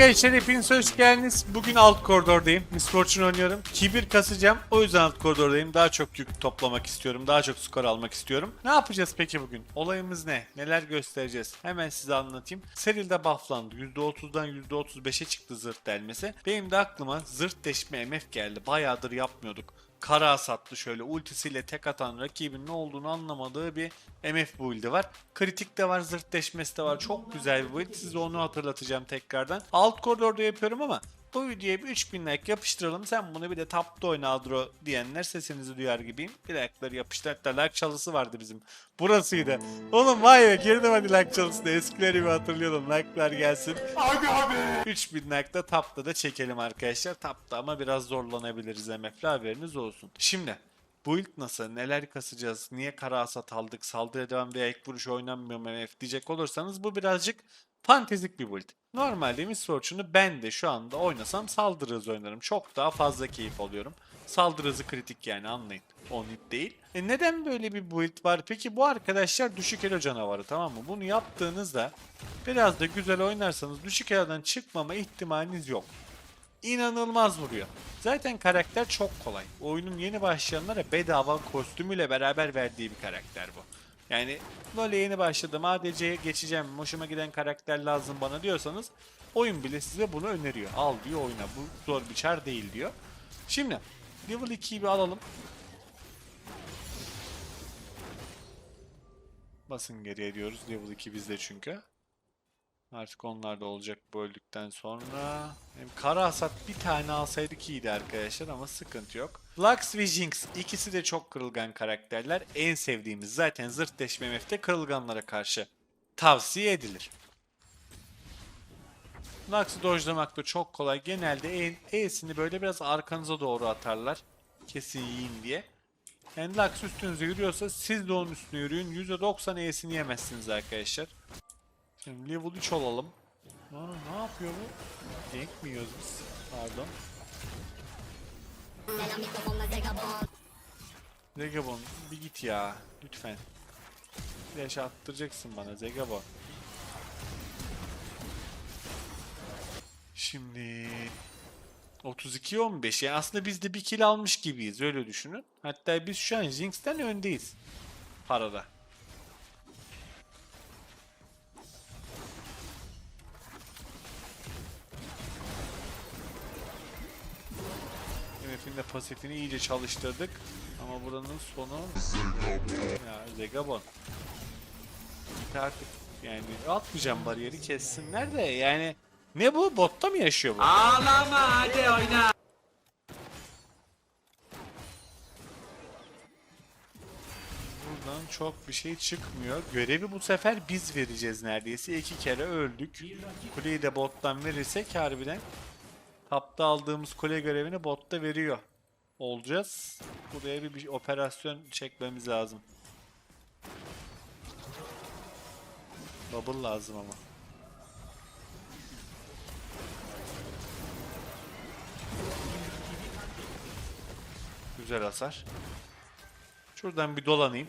Arkadaşlar hepiniz hoş geldiniz. Bugün alt koridordayım. Miss Fortune oynuyorum. Kibir kasacağım. O yüzden alt koridordayım. Daha çok yük toplamak istiyorum. Daha çok skor almak istiyorum. Ne yapacağız peki bugün? Olayımız ne? Neler göstereceğiz? Hemen size anlatayım. Seril'de bufflandı. %30'dan %35'e çıktı zırt delmesi. Benim de aklıma zırt deşme MF geldi. Bayağıdır yapmıyorduk. Kara sattı şöyle ultisiyle tek atan rakibin ne olduğunu anlamadığı bir MF build'i var. Kritik de var, zırt deşmesi de var. Çok güzel bir build. Size onu hatırlatacağım tekrardan. Alt koridorda yapıyorum ama bu videoya bir 3000 like yapıştıralım. Sen bunu bir de tapta oyna Adro diyenler sesinizi duyar gibiyim. Bir like'ları yapıştır. Hatta like çalısı vardı bizim. Burasıydı. Oğlum vay be girdim hadi like çalısına. Eskileri bir hatırlayalım. Like'lar gelsin. 3000 like'da tapta da çekelim arkadaşlar. Tapta ama biraz zorlanabiliriz MF'le haberiniz olsun. Şimdi Build nasıl? Neler kasacağız? Niye kara hasat aldık? Saldırıya devam veya ek vuruş oynanmıyor MF diyecek olursanız bu birazcık fantezik bir build. Normalde Miss Fortune'u ben de şu anda oynasam saldırı hızı oynarım. Çok daha fazla keyif alıyorum. Saldırı hızı kritik yani anlayın. On hit değil. E neden böyle bir build var? Peki bu arkadaşlar düşük elo canavarı tamam mı? Bunu yaptığınızda biraz da güzel oynarsanız düşük elo'dan çıkmama ihtimaliniz yok inanılmaz vuruyor. Zaten karakter çok kolay. Oyunun yeni başlayanlara bedava kostümüyle beraber verdiği bir karakter bu. Yani böyle yeni başladım ADC'ye geçeceğim hoşuma giden karakter lazım bana diyorsanız oyun bile size bunu öneriyor. Al diyor oyna bu zor bir çar değil diyor. Şimdi level 2'yi bir alalım. Basın geriye diyoruz level 2 bizde çünkü. Artık onlar da olacak bu sonra. Hem kara hasat bir tane alsaydık iyiydi arkadaşlar ama sıkıntı yok. Lux ve Jinx ikisi de çok kırılgan karakterler. En sevdiğimiz zaten zırt deşme MF'de kırılganlara karşı tavsiye edilir. Lux'ı dojlamak da çok kolay. Genelde E'sini böyle biraz arkanıza doğru atarlar. Kesin yiyin diye. Yani Lux üstünüze yürüyorsa siz de onun üstüne yürüyün. %90 E'sini yemezsiniz arkadaşlar. Şimdi level 3 olalım. Aa, ne yapıyor bu? Gank mi yiyoruz biz? Pardon. Zegabon bir git ya. Lütfen. Flash attıracaksın bana Zegabon. Şimdi 32-15 yani aslında biz de bir kill almış gibiyiz öyle düşünün. Hatta biz şu an Jinx'ten öndeyiz. Parada. MF'in de pasifini iyice çalıştırdık. Ama buranın sonu... Ya Zegabon. Git artık yani atmayacağım bariyeri kessinler de yani... Ne bu? Botta mı yaşıyor bu? Ağlama hadi oyna. Buradan çok bir şey çıkmıyor. Görevi bu sefer biz vereceğiz neredeyse. iki kere öldük. Kuleyi de bottan verirsek harbiden tapta aldığımız kule görevini botta veriyor. Olacağız. Buraya bir, bir operasyon çekmemiz lazım. Bubble lazım ama. Güzel hasar. Şuradan bir dolanayım.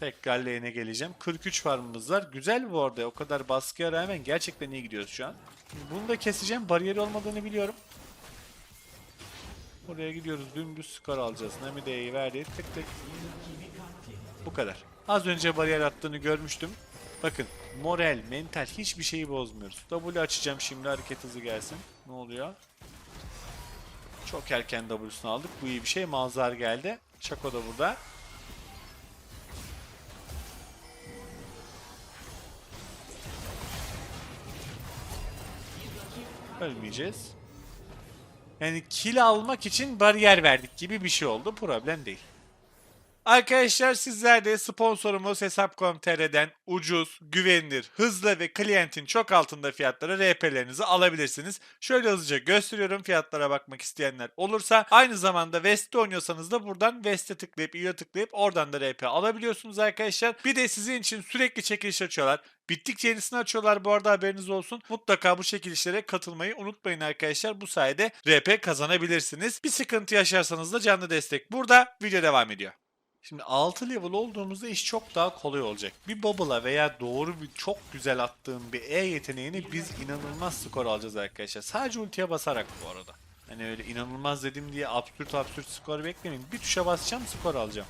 Tekrar lane'e geleceğim. 43 farmımız var. Güzel bu arada. O kadar baskıya rağmen gerçekten iyi gidiyoruz şu an. Bunu da keseceğim. Bariyeri olmadığını biliyorum. Buraya gidiyoruz. Dümdüz skor alacağız. Nami D'yi verdi. Tık tık. Bu kadar. Az önce bariyer attığını görmüştüm. Bakın. Moral, mental hiçbir şeyi bozmuyoruz. W açacağım şimdi hareket hızı gelsin. Ne oluyor? Çok erken W'sunu aldık. Bu iyi bir şey. Malzar geldi. Çako da burada. Ölmeyeceğiz. Yani kill almak için bariyer verdik gibi bir şey oldu. Problem değil. Arkadaşlar sizler de sponsorumuz Hesap.com.tr'den ucuz, güvenilir, hızlı ve klientin çok altında fiyatlara RP'lerinizi alabilirsiniz. Şöyle hızlıca gösteriyorum fiyatlara bakmak isteyenler olursa. Aynı zamanda West'te oynuyorsanız da buradan West'e tıklayıp üye tıklayıp oradan da RP alabiliyorsunuz arkadaşlar. Bir de sizin için sürekli çekiliş açıyorlar. Bittikçe yenisini açıyorlar bu arada haberiniz olsun. Mutlaka bu çekilişlere katılmayı unutmayın arkadaşlar. Bu sayede RP kazanabilirsiniz. Bir sıkıntı yaşarsanız da canlı destek burada. Video devam ediyor. Şimdi 6 level olduğumuzda iş çok daha kolay olacak. Bir bubble'a veya doğru bir çok güzel attığım bir E yeteneğini biz inanılmaz skor alacağız arkadaşlar. Sadece ultiye basarak bu arada. Hani öyle inanılmaz dedim diye absürt absürt skor beklemeyin. Bir tuşa basacağım skor alacağım.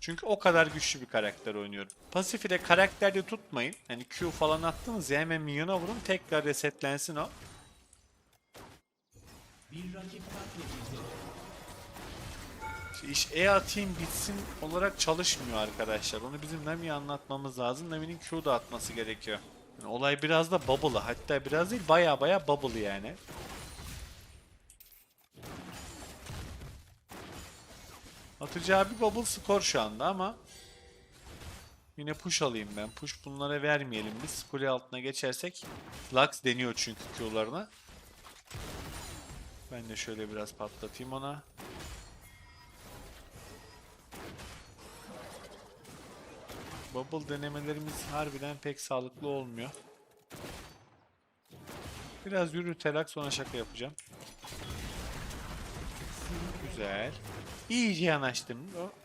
Çünkü o kadar güçlü bir karakter oynuyorum. Pasifi de karakterde tutmayın. Hani Q falan attınız ya hemen minyona vurun tekrar resetlensin o. İşte iş E atayım bitsin olarak çalışmıyor arkadaşlar. Onu bizim Nami'ye anlatmamız lazım. Nami'nin Q da atması gerekiyor. Yani olay biraz da bubble'ı. Hatta biraz değil baya baya bubble yani. Atacağı bir bubble skor şu anda ama Yine push alayım ben. Push bunlara vermeyelim biz. Kule altına geçersek Lux deniyor çünkü Q'larına. Ben de şöyle biraz patlatayım ona. Bubble denemelerimiz harbiden pek sağlıklı olmuyor. Biraz yürüterek sonra şaka yapacağım. Güzel. İyice yanaştım.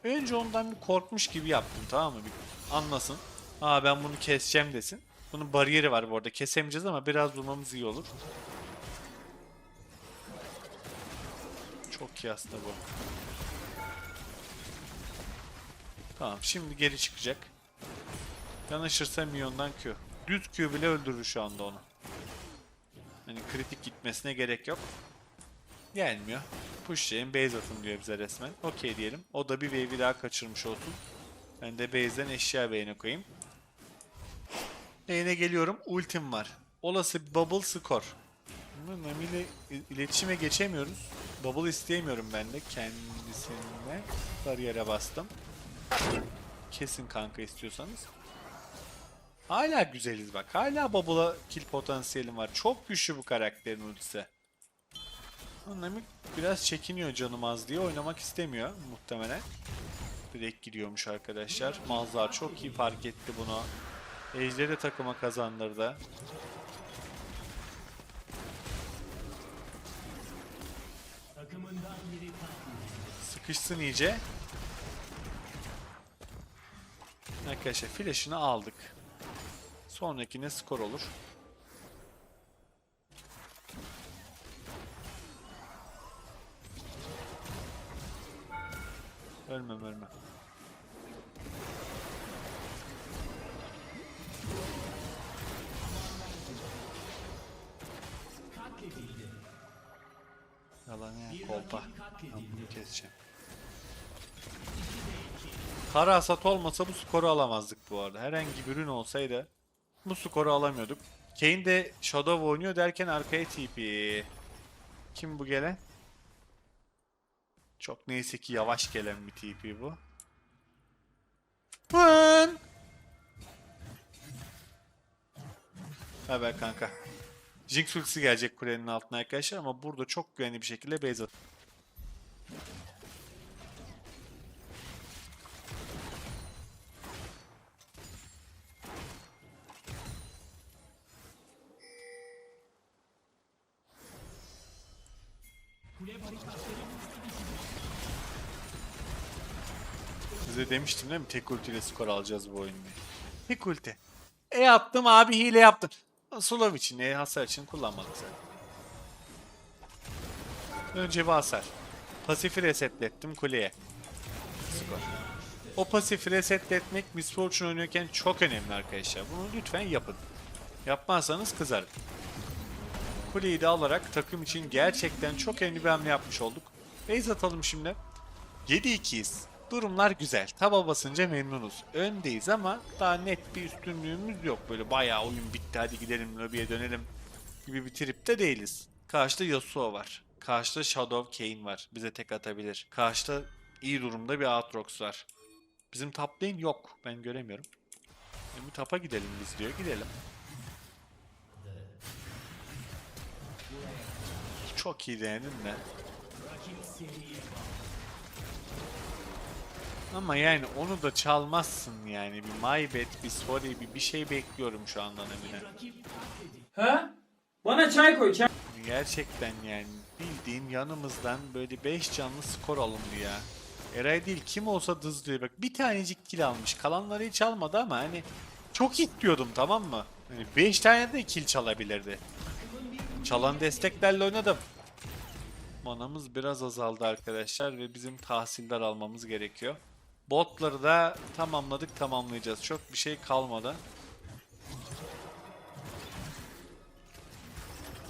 Önce ondan bir korkmuş gibi yaptım tamam mı? Bir anlasın. Aa ben bunu keseceğim desin. Bunun bariyeri var bu arada. Kesemeyeceğiz ama biraz durmamız iyi olur. Çok iyi aslında bu. Tamam şimdi geri çıkacak. Yanaşırsa milyondan Q. Düz Q bile öldürür şu anda onu. Hani kritik gitmesine gerek yok. Gelmiyor. Pushlayın base atın diyor bize resmen. Okey diyelim. O da bir wave'i daha kaçırmış olsun. Ben de base'den eşya beyine koyayım. Lane'e geliyorum. Ultim var. Olası bubble skor. Nami ile iletişime geçemiyoruz. Bubble isteyemiyorum ben de kendisine. Bariyere bastım. Kesin kanka istiyorsanız. Hala güzeliz bak. Hala Bubble'a kill potansiyelim var. Çok güçlü bu karakterin ultisi. Nami biraz çekiniyor canım az diye oynamak istemiyor muhtemelen. Direkt gidiyormuş arkadaşlar. Malzar çok iyi fark etti bunu. Ejder'i takıma kazandırdı. Sıkışsın iyice. Arkadaşlar flash'ını aldık. Sonrakine skor olur. Ölmem ölmem. Yalan ya kolpa. Ben bunu keseceğim. Kara hasat olmasa bu skoru alamazdık bu arada. Herhangi bir ürün olsaydı bu skoru alamıyorduk. Kane de Shadow oynuyor derken arkaya TP. Kim bu gelen? Çok neyse ki yavaş gelen bir TP bu. Lan! Haber kanka. Jinx ultisi gelecek kulenin altına arkadaşlar ama burada çok güvenli bir şekilde base at. Size demiştim değil mi? Tek ultiyle skor alacağız bu oyunu. Tek ulti. E attım abi hile yaptım. Slav için, e hasar için kullanmadık zaten. Önce bir hasar. Pasifi resetlettim kuleye. Skor. O pasifi resetletmek Miss Fortune oynuyorken çok önemli arkadaşlar. Bunu lütfen yapın. Yapmazsanız kızarım. Kuleyi de alarak takım için gerçekten çok önemli bir hamle yapmış olduk. Base atalım şimdi. 7-2'yiz. Durumlar güzel. Taba basınca memnunuz. Öndeyiz ama daha net bir üstünlüğümüz yok. Böyle bayağı oyun bitti hadi gidelim lobiye dönelim gibi bir tripte değiliz. Karşıda Yasuo var. Karşıda Shadow Kane var. Bize tek atabilir. Karşıda iyi durumda bir Aatrox var. Bizim top lane yok. Ben göremiyorum. Şimdi tapa gidelim biz diyor. Gidelim. Çok iyi denedin de. Ama yani onu da çalmazsın yani. Bir my bad, bir sorry, bir, bir şey bekliyorum şu andan Emine. Ha? Bana çay koy çay. Gerçekten yani bildiğin yanımızdan böyle 5 canlı skor alındı ya. Eray değil kim olsa dızlıyor. Bak bir tanecik kill almış. Kalanları hiç almadı ama hani çok istiyordum tamam mı? Hani 5 tane de kill çalabilirdi. Çalan desteklerle oynadım. Manamız biraz azaldı arkadaşlar ve bizim tahsildar almamız gerekiyor. Botları da tamamladık tamamlayacağız. Çok bir şey kalmadı.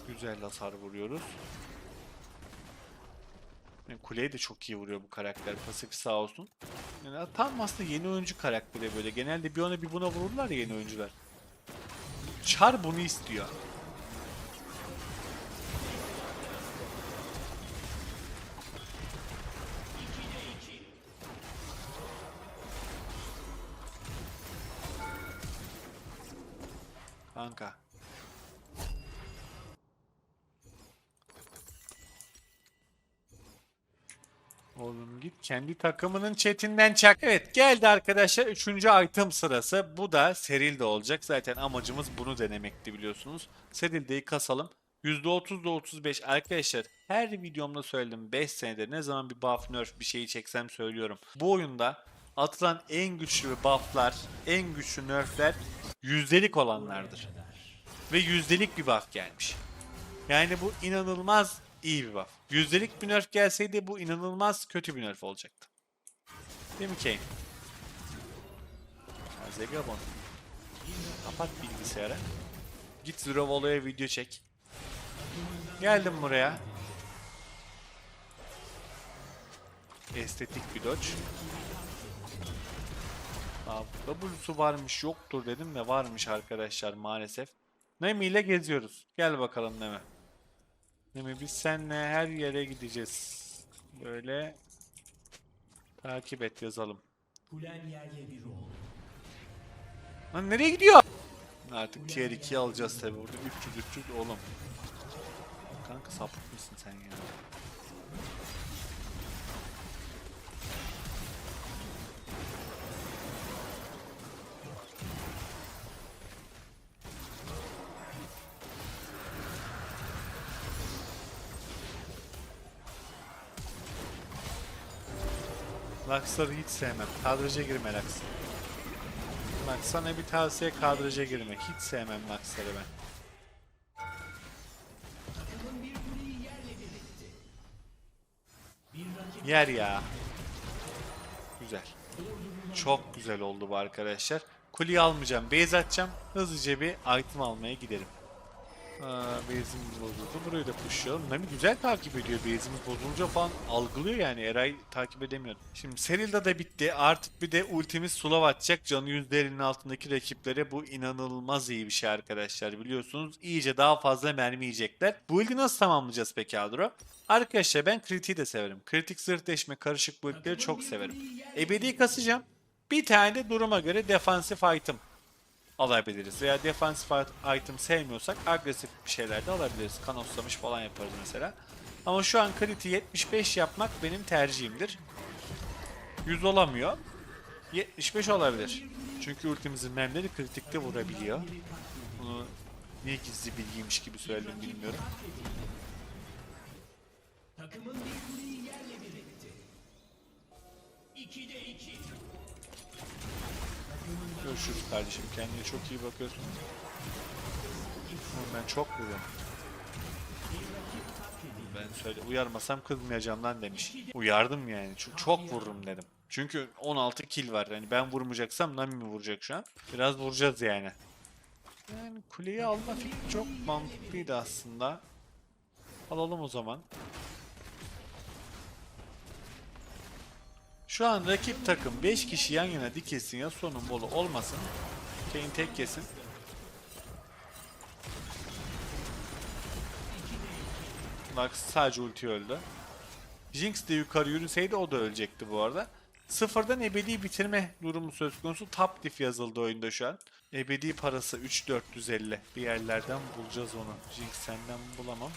Güzel hasar vuruyoruz. Yani kuleye de çok iyi vuruyor bu karakter. Pasif sağ olsun. Yani tam aslında yeni oyuncu karakteri böyle. Genelde bir ona bir buna vururlar ya yeni oyuncular. Char bunu istiyor. Kanka. Oğlum git kendi takımının chatinden çak. Evet geldi arkadaşlar 3. item sırası. Bu da Seril de olacak. Zaten amacımız bunu denemekti biliyorsunuz. Serilde'yi kasalım. %30'da 35 arkadaşlar her videomda söyledim 5 senedir ne zaman bir buff nerf bir şeyi çeksem söylüyorum. Bu oyunda atılan en güçlü bufflar, en güçlü nerfler yüzdelik olanlardır. Ve yüzdelik bir buff gelmiş. Yani bu inanılmaz iyi bir buff. Yüzdelik bir nerf gelseydi bu inanılmaz kötü bir nerf olacaktı. Değil mi Kane? Zegabon. Kapat bilgisayarı. Git Zrovolo'ya video çek. Geldim buraya. Estetik bir dodge. Aa, W'su varmış yoktur dedim de varmış arkadaşlar maalesef. Nemi ile geziyoruz. Gel bakalım Nemi. Nemi biz seninle her yere gideceğiz. Böyle takip et yazalım. Lan nereye gidiyor? Artık tier 2 alacağız tabi burada 300 300 oğlum. Kanka sapık mısın sen ya? Lux'ları hiç sevmem. Kadraja girme Lux. Bak sana bir tavsiye kadraja girme. Hiç sevmem Lux'ları ben. Yer ya. Güzel. Çok güzel oldu bu arkadaşlar. Kuleyi almayacağım. Base atacağım. Hızlıca bir item almaya gidelim. Base'imiz bozuldu. Burayı da pushlayalım. Nami güzel takip ediyor. Base'imiz bozulunca falan algılıyor yani. Eray takip edemiyordu. Şimdi Serilda da bitti. Artık bir de ultimiz slow atacak. Canı %50'nin altındaki rakiplere bu inanılmaz iyi bir şey arkadaşlar. Biliyorsunuz iyice daha fazla mermi yiyecekler. Bu ilgi nasıl tamamlayacağız peki Adro? Arkadaşlar ben kritiği de severim. Kritik zırh deşme karışık build'leri çok severim. Ebedi kasacağım. Bir tane de duruma göre defansif item alabiliriz. Veya defansif item sevmiyorsak agresif bir şeyler de alabiliriz. Kanoslamış falan yaparız mesela. Ama şu an kriti 75 yapmak benim tercihimdir. 100 olamıyor. 75 olabilir. Çünkü ultimizin mermileri kritikte vurabiliyor. Bunu niye gizli bilgiymiş gibi söyledim bilmiyorum. Görüşürüz kardeşim. Kendine çok iyi bakıyorsun. Ben çok vuruyorum. Ben söyle uyarmasam kızmayacağım lan demiş. Uyardım yani. Çok, çok vururum dedim. Çünkü 16 kill var. Yani ben vurmayacaksam Nami mi vuracak şu an? Biraz vuracağız yani. Yani kuleyi alma fikri çok mantıklıydı aslında. Alalım o zaman. Şu an rakip takım 5 kişi yan yana dikilsin ya sonun bolu olmasın. Kane tek kesin. Lux sadece ulti öldü. Jinx de yukarı yürüseydi o da ölecekti bu arada. Sıfırdan ebedi bitirme durumu söz konusu. Top diff yazıldı oyunda şu an. Ebedi parası 3450. Bir yerlerden bulacağız onu. Jinx senden bulamam.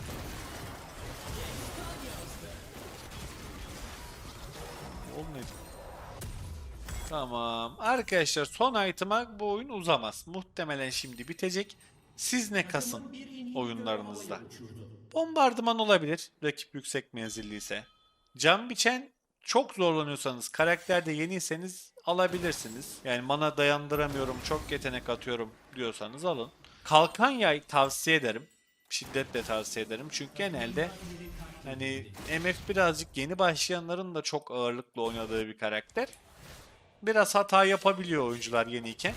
Olmadı. Tamam. Arkadaşlar son item'a bu oyun uzamaz. Muhtemelen şimdi bitecek. Siz ne kasın oyunlarınızda. Bombardıman olabilir. Rakip yüksek menzilliyse. Cam biçen Çok zorlanıyorsanız, karakterde yeniyseniz alabilirsiniz. Yani mana dayandıramıyorum, çok yetenek atıyorum diyorsanız alın. Kalkan yay tavsiye ederim. Şiddetle tavsiye ederim. Çünkü genelde hani MF birazcık yeni başlayanların da çok ağırlıklı oynadığı bir karakter. Biraz hata yapabiliyor oyuncular yeniyken.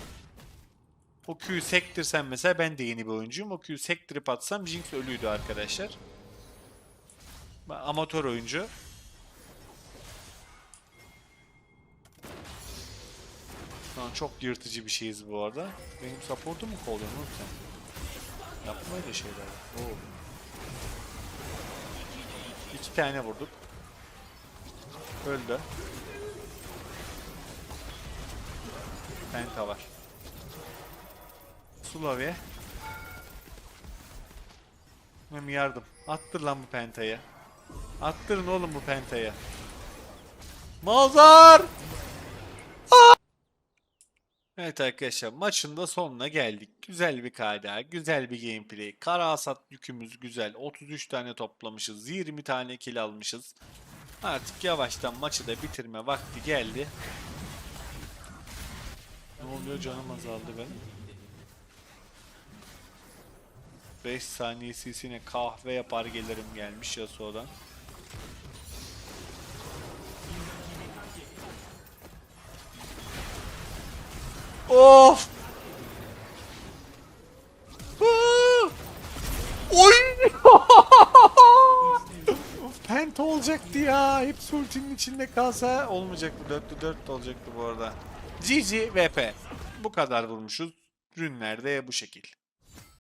O Q'yu sektirsem mesela ben de yeni bir oyuncuyum. O Q'yu sektirip atsam Jinx ölüydü arkadaşlar. Ben amatör oyuncu. Şu an çok yırtıcı bir şeyiz bu arada. Benim support'u mu kovalıyorsun oğlum sen? Yapma öyle şeyler. Oo. İki tane vurduk. Öldü. Penta var. Sulavi. Hem yardım. Attır lan bu pentayı. Attırın oğlum bu pentayı. Mazar! Evet arkadaşlar maçın da sonuna geldik. Güzel bir KDA, güzel bir gameplay. Kara hasat yükümüz güzel. 33 tane toplamışız. 20 tane kill almışız. Artık yavaştan maçı da bitirme vakti geldi. Ne oluyor canım azaldı benim. 5 saniyesine kahve yapar gelirim gelmiş Yasuo'dan. Of! Oy! Penta olacaktı ya. Hepsi ultinin içinde kalsa olmayacaktı. 4'lü 4 olacaktı bu arada. GG VP. Bu kadar vurmuşuz. Rünler de bu şekil.